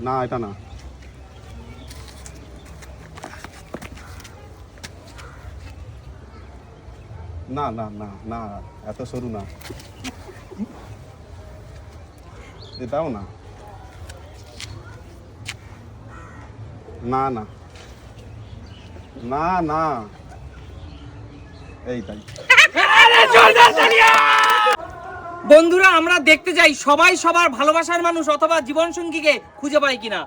না, এটা না। না না না না, এত সরু না। এটাও না। না না। না না। এইটাই বন্ধুরা, আমরা দেখতে যাই সবাই সবার ভালোবাসার মানুষ অথবা জীবন সঙ্গীকে খুঁজে পায় কিনা।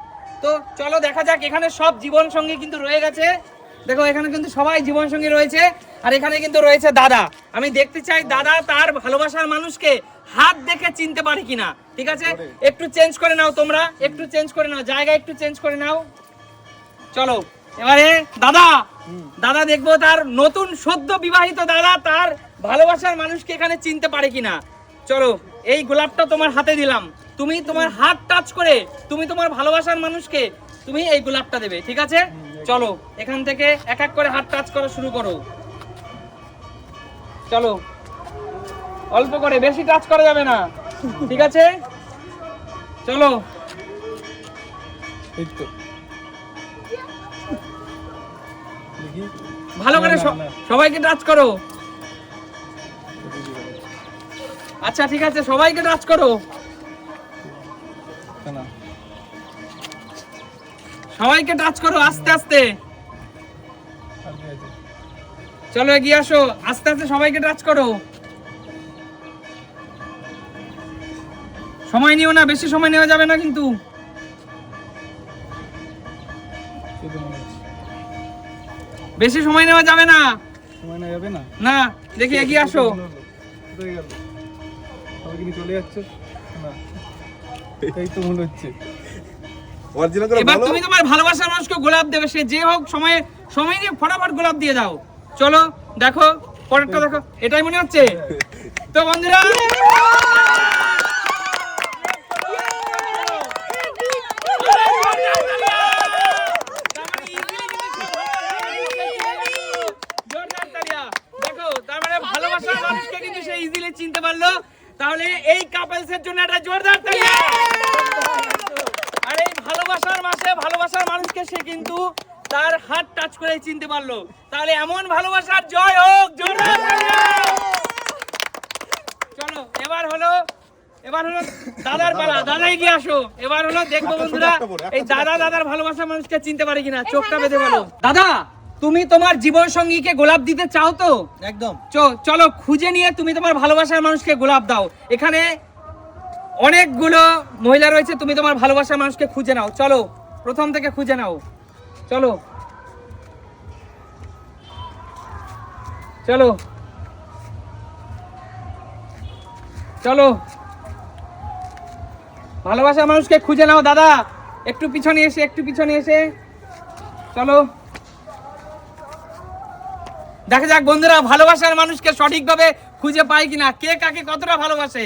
তো চলো দেখা যাক, এখানে সব জীবন সঙ্গী কিন্তু রয়ে গেছে। দেখো, এখানে কিন্তু সবাই জীবন সঙ্গী রয়েছে আর এখানে কিন্তু রয়েছে দাদা। আমি দেখতে চাই দাদা তার ভালোবাসার মানুষকে হাত দেখে চিনতে পারে কিনা, ঠিক আছে? একটু চেঞ্জ করে নাও তোমরা, একটু চেঞ্জ করে নাও, জায়গা একটু চেঞ্জ করে নাও। চলো, এবারে দাদা দাদা দেখব তার নতুন সদ্য বিবাহিত দাদা তার ভালোবাসার মানুষকে এখানে চিনতে পারে কিনা। চলো, এই গোলাপটা তোমার হাতে দিলাম। তুমি তোমার হাত টাচ করে, তুমি তোমার ভালোবাসার মানুষকে তুমি এই গোলাপটা দেবে, ঠিক আছে? চলো, এখান থেকে এক এক করে হাত টাচ করা শুরু করো। চলো, অল্প করে, বেশি টাচ করা যাবে না, ঠিক আছে? চলো। ভালো করে। সবাইকে টাচ করো। আচ্ছা ঠিক আছে সবাইকে টাচ করো। সবাইকে টাচ করো আস্তে আস্তে। আছে চলো এগিয়ে আসো আস্তে আস্তে সবাইকে টাচ করো। সময় নিও না বেশি সময় নেওয়া যাবে না কিন্তু। বেশি সময় নেওয়া যাবে না। সময় না যাবে না? না দেখি এগিয়ে আসো। কোথায় কি চলে যাচ্ছে। না এই তো মনে হচ্ছে। এবার তুমি তোমার ভালোবাসার মানুষকে গোলাপ দেবে সে যে হোক সময়ে সময় নিয়ে ফটাফট গোলাপ দিয়ে দাও। চলো দেখো পরেরটা দেখো এটাই মনে হচ্ছে? তো বন্ধুরা জোরদার তালিয়া। দেখো, তার মানে ভালোবাসার মানুষকে কিন্তু সে easily চিনতে পারল। তাহলে এই কাপলস এর জন্য একটা জোরদার তালিয়া। আর এই ভালোবাসার মাসে ভালোবাসার মানুষকে সে কিন্তু তার হাত টাচ করে চিনতে পারল। তাহলে এমন ভালোবাসার জয় হোক জোরদার চলো এবার হলো এবার হলো দাদার পালা। দাদা এগিয়ে আসো। এবার হলো দেখব বন্ধুরা এই দাদা দাদার ভালোবাসার মানুষকে চিনতে পারে কিনা। চোখটা বেঁধে বলো। দাদা! তুমি তোমার জীবন সঙ্গীকে গোলাপ দিতে চাও তো? একদম। চলো খুঁজে নিয়ে তুমি তোমার ভালোবাসার মানুষকে গোলাপ দাও। এখানে অনেকগুলো মহিলা রয়েছে তুমি তোমার ভালোবাসার মানুষকে খুঁজে নাও। চলো প্রথম থেকে খুঁজে নাও। চলো। চলো। চলো। ভালোবাসার মানুষকে খুঁজে নাও দাদা। একটু পিছনে এসে একটু পিছনে এসে। চলো। দেখা যাক বন্ধুরা ভালোবাসার মানুষকে সঠিকভাবে খুঁজে পায় কিনা। কে কাকে কতটা ভালোবাসে?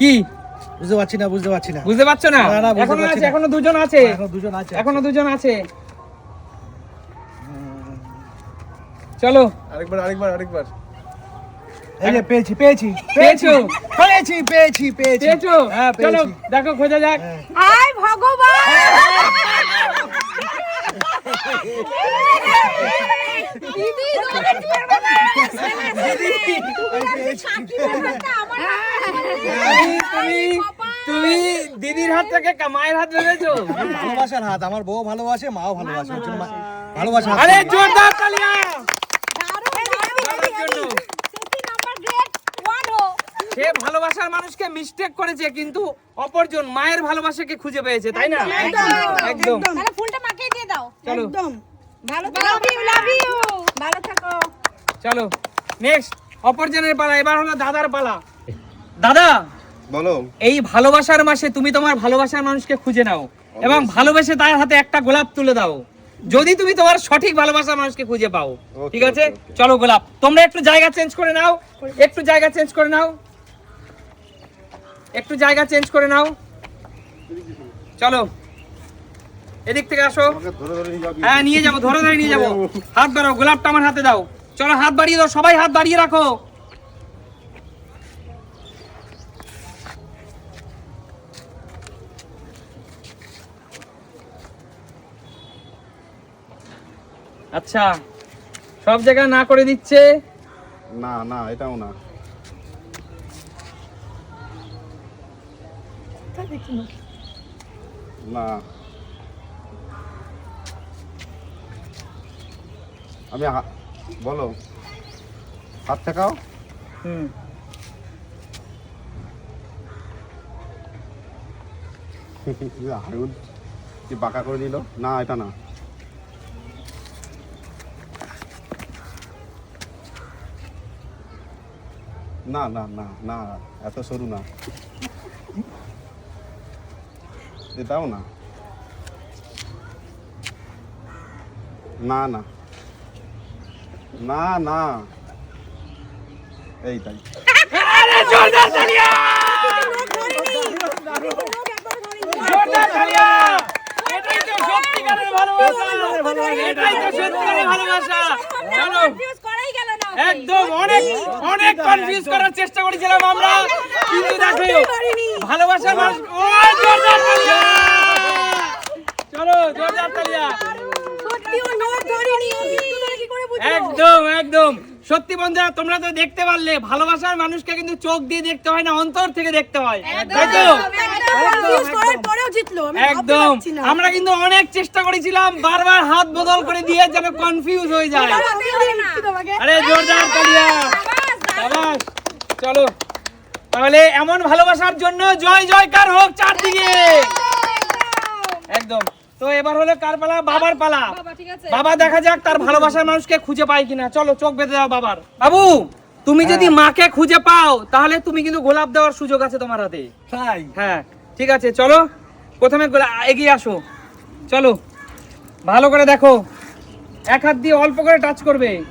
কি? বুঝতে পারছি না বুঝতে পারছি না। বুঝতে পারছ না? এখনও আছে এখনও দুজন আছে? দুজন আছে। এখনও দুজন আছে? চলো। আরেকবার আরেকবার আরেকবার। এই যে পেয়েছি পেয়েছি পেয়েছ? পেয়েছি? পেয়েছি পেয়েছি পেয়েছ। হ্যাঁ চলো দেখো খোঁজা যাক হ্যাঁ। আয় ভগবান দিদি তোমাকে টিয়ার বাবা আমি পেয়েছি তুমি দিদির হাত থেকে মায়ের হাত ধরেছো? ভালোবাসার হাত আমার বউ ভালোবাসে মাও ভালোবাসে ভালোবাসা। আরে জোরদার তালিয়া! সে ভালোবাসার মানুষকে মিস্টেক করেছে কিন্তু অপরজন মায়ের ভালোবাসাকে খুঁজে পেয়েছে তাই না? একদম তাহলে ফুলটা মাখিয়ে দিয়ে দাও। চলো। একদম। ভালো লাভ ইউ লাভ ইউ ভালো থাকো। চলো নেক্সট অপরজনের পালা এবার হলো দাদার পালা। দাদা! বলো। এই ভালোবাসার মাসে তুমি তোমার ভালোবাসার মানুষকে খুঁজে নাও এবং ভালোবেসে তার হাতে একটা গোলাপ তুলে দাও। যদি তুমি তোমার সঠিক ভালোবাসার মানুষকে খুঁজে পাও ঠিক আছে. চলো গোলাপ। তোমরা একটু জায়গা চেঞ্জ করে নাও। একটু জায়গা চেঞ্জ করে নাও। একটু জায়গা চেঞ্জ করে নাও। চলো। এদিক থেকে আসো। হ্যাঁ নিয়ে যাব ধরে ধরে নিয়ে যাব। হাত বাড়াও গোলাপটা আমার হাতে দাও। চলো হাত বাড়িয়ে দাও সবাই হাত বাড়িয়ে রাখো। আচ্ছা সব জায়গা না করে দিচ্ছে। না না এটাও না। না। আমি বলো। হাত ঠেকাও। হুম। হারুন কি বাঁকা করে দিল? না এটা না। না না না না এত সরু না। এটাও না। না না। না না। এই তাই। ভালোবাসা। একদম অনেক অনেক কনফিউজ করার চেষ্টা করেছিলাম আমরা। কিন্তু দেখো ভালোবাসার মানুষ ও জোরদার তালিয়া! চলো জোরদার তালিয়া। একদম একদম। সত্যি বন্ধুরা তোমরা তো দেখতে পারলে ভালোবাসার মানুষকে কিন্তু চোখ দিয়ে দেখতে হয় না অন্তর থেকে দেখতে হয়। একদম আমরা কিন্তু অনেক চেষ্টা করেছিলাম বারবার হাত বদল করে দিয়ে যেন কনফিউজ হয়ে যায়। আরে জোরদার চলো। তাহলে এমন ভালোবাসার জন্য জয় জয়কার হোক চারদিকে। একদম। তো এবার হলো কার পালা? বাবার পালা। বাবা ঠিক আছে। বাবা দেখা যাক তার ভালোবাসার মানুষকে খুঁজে পায় কিনা। চলো চোখ বেঁধে দাও বাবার। বাবু তুমি যদি মাকে খুঁজে পাও তাহলে তুমি কিন্তু গোলাপ দেওয়ার সুযোগ আছে তোমার হাতে। তাই? হ্যাঁ ঠিক আছে চলো। প্রথমে গোলা- এগিয়ে আসো। চলো। ভালো করে দেখো। এক হাত দিয়ে অল্প করে টাচ করবে।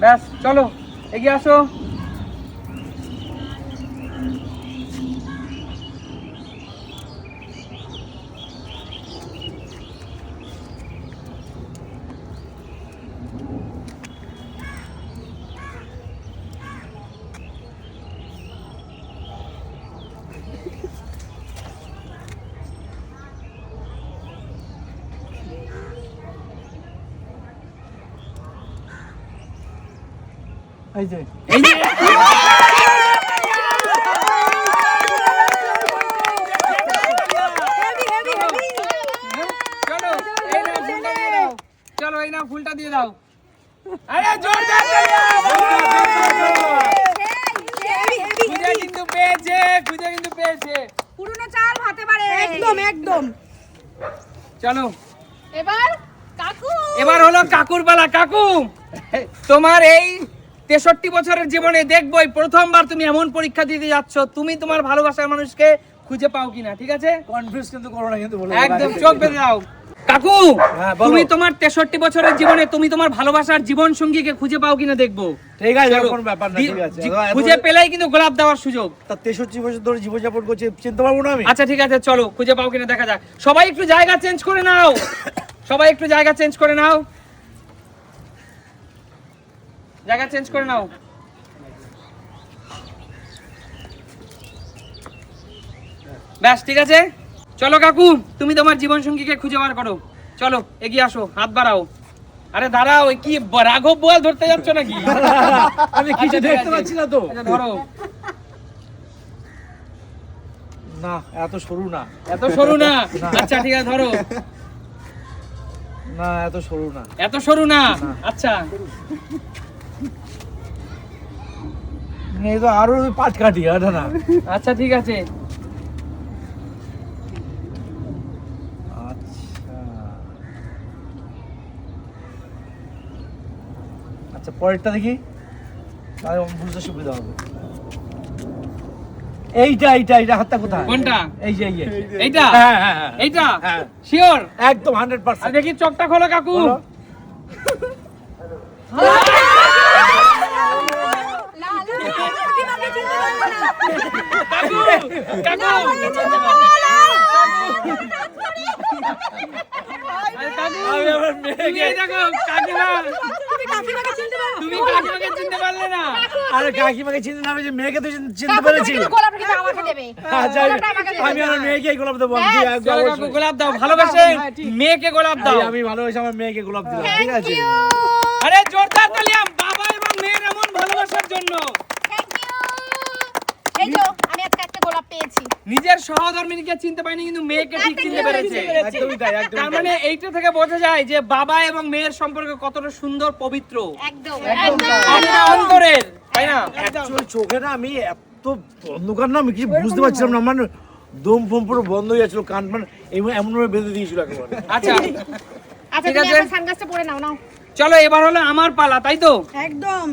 ব্যাস চলো। এগিয়ে আসো। এই যে। এই যে হেভি হেভি হেভি চলো এই নাও ফুলটা দিয়ে দাও। চলো এই নাও ফুলটা দিয়ে দাও। আরে জোরদার খুঁজে কিন্তু পেয়েছে খুঁজে কিন্তু পেয়েছে। পুরনো চাল ভাতে পারে একদম একদম। চলো। এবার কাকু। এবার হলো কাকুর পালা। কাকু তোমার এই তেষট্টি বছরের জীবনে দেখবোই প্রথমবার তুমি এমন পরীক্ষা দিতে যাচ্ছ তুমি তোমার ভালোবাসার মানুষকে খুঁজে পাও কিনা ঠিক আছে? কনফিউজ কিন্তু করো না কিন্তু একদম চোখ বেঁধে দাও। কাকু হ্যাঁ, তুমি তোমার তেষট্টি বছরের জীবনে তুমি তোমার ভালোবাসার জীবন সঙ্গীকে খুঁজে পাও কিনা দেখব? ঠিক আছে কোনো ব্যাপার না ঠিক আছে। খুঁজে পেলেই কিন্তু গোলাপ দেওয়ার সুযোগ। তা তেষট্টি বছর ধরে জীবনযাপন করছে চিনতে পারব না আমি? আচ্ছা ঠিক আছে চলো খুঁজে পাও কিনা দেখা যাক। সবাই একটু জায়গা চেঞ্জ করে নাও। সবাই একটু জায়গা চেঞ্জ করে নাও। জায়গা চেঞ্জ করে নাও। ব্যাস ঠিক আছে? চলো কাকু তুমি তোমার জীবন সঙ্গীকে খুঁজে বার করো। চলো এগিয়ে আসো হাত বাড়াও। আরে দাঁড়াও ওই কি রাঘব বোয়াল ধরতে যাচ্ছ নাকি? আমি কিছু আচ্ছা, দেখতে পাচ্ছি না তো। আচ্ছা, ধরো। না এত সরু না। এত সরু না? আচ্ছা ঠিক আছে ধরো। না এত সরু না। এত সরু না। আচ্ছা। এই তো আরও পাট কাটি এটা না আচ্ছা ঠিক আছে। আচ্ছা। আচ্ছা পরেরটা দেখি। তাহলে বুঝতে সুবিধা হবে। এইটা এইটা এইটা হাতটা কোথায়? কোনটা? এই যে এই যে। এইটা। হ্যাঁ হ্যাঁ হ্যাঁ। এইটা? হ্যাঁ। শিওর একদম হান্ড্রেড আর পার্সেন্ট দেখি চোখটা খোলো কাকু কীভাবে চিনতে পারব না আমি আমার মেয়েকে আচ্ছা। আমি ভালোবাসে আমার মেয়েকে ঠিক আছে জন্য Thank you. এই যে আমি আজকে একটা গোলাপ পেয়েছি নিজের সহধর্মিনীকে চিনতে পারিনি কিন্তু মেয়েকে ঠিক চিনতে পেরেছে। একদমই তাই একদমই তার মানে এইটা থেকে বোঝা যায় যে বাবা এবং মেয়ের সম্পর্ক কতটা সুন্দর পবিত্র। একদম। আমরা অন্তরের তাই না? অ্যাকচুয়ালি চোখে না আমি এত অন্ধকার না আমি কিছু বুঝতে পারছিলাম না। মানে দম ফম পুরো বন্ধ হয়ে যাচ্ছিল কান ফান এমন ভাবে বেঁধে দিয়েছিল একেবারে। আচ্ছা। আচ্ছা ঠিক আছে। সানগ্লাসটা পরে নাও নাও। চলো এবার হলো আমার পালা তাই তো? একদম।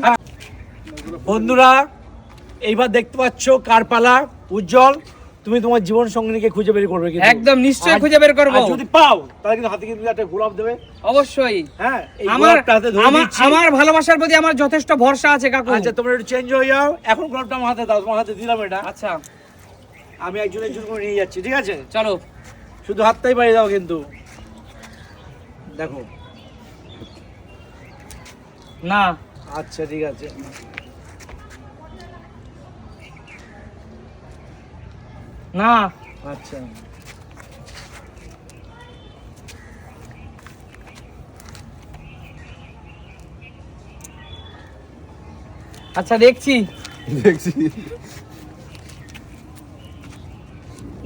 বন্ধুরা এইবার দেখতে পাচ্ছ কার পালা? উজ্জ্বল তুমি তোমার জীবন সঙ্গীকে খুঁজে বের করবে কিন্তু। একদম নিশ্চয়ই খুঁজে বের করব। আর যদি পাও তাহলে কিন্তু হাতে কিন্তু একটা গোলাপ দেবে। অবশ্যই। হ্যাঁ আমার আমার ভালোবাসার প্রতি আমার যথেষ্ট ভরসা আছে কাকু। আচ্ছা তোমরা একটু চেঞ্জ হয়ে যাও। এখন গোলাপটা আমার হাতে দাও তোমার হাতে দিলাম এটা। আচ্ছা। আমি একজন একজন করে নিয়ে যাচ্ছি ঠিক আছে? চলো। শুধু হাতটাই বাড়িয়ে দাও কিন্তু। দেখো। না। আচ্ছা ঠিক আছে। না। আচ্ছা। আচ্ছা দেখছি। দেখছি।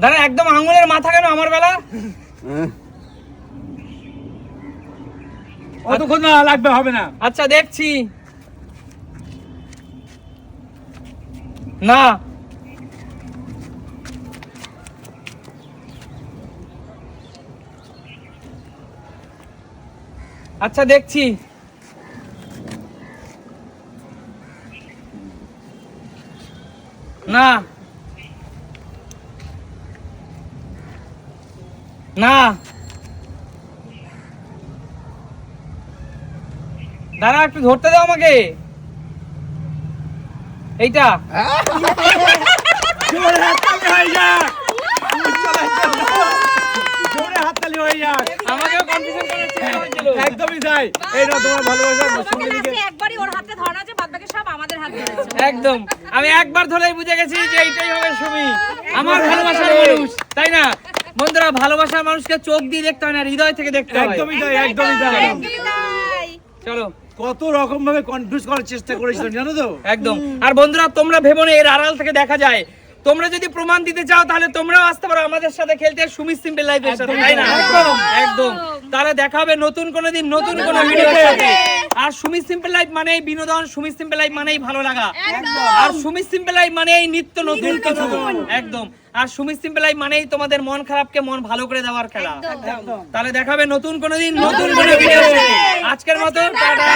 দাঁড়া একদম আঙুলের মাথা কেন আমার বেলা? হ্যাঁ। অতক্ষণ না লাগবে হবে না। আচ্ছা দেখছি। না। আচ্ছা দেখছি। না। না। দাঁড়া একটু ধরতে দাও আমাকে। এইটা। হাততালি একদমই এই না তোমার সঙ্গীকে একবারই ওর হাতে ধরা আছে বাদ বাকি সব আমাদের হাতে একদম। আমি একবার ধরেই বুঝে গেছি যে এইটাই হবে সুমি। আমার ভালোবাসার মানুষ তাই না? বন্ধুরা ভালোবাসার মানুষকে চোখ দিয়ে দেখতে হয় না হৃদয় থেকে দেখতে হয়। একদমই তাই একদমই তাই। চলো। কত রকম ভাবে কনফিউজ করার চেষ্টা করেছিলাম জানো তো? একদম। আর বন্ধুরা তোমরা ভেবো না এর আড়াল থেকে দেখা যায়। তোমরা যদি প্রমাণ দিতে চাও তাহলে তোমরাও আসতে পারো আমাদের সাথে খেলতে সুমি সিম্পল লাইফের সাথে তাই না? একদম। একদম। তাহলে দেখা হবে নতুন কোনো দিন নতুন কোনো ভিডিওর সাথে আর সুমি সিম্পল লাইফ মানেই বিনোদন সুমি সিম্পল লাইফ মানেই ভালো লাগা। আর সুমি সিম্পল লাইফ মানেই নিত্য নতুন কিছু। একদম। আর সুমি সিম্পল লাইফ মানেই তোমাদের মন খারাপকে মন ভালো করে দেওয়ার খেলা। তাহলে দেখাবে নতুন কোনো দিন নতুন কোনো ভিডিও আজকের মতো টাটা।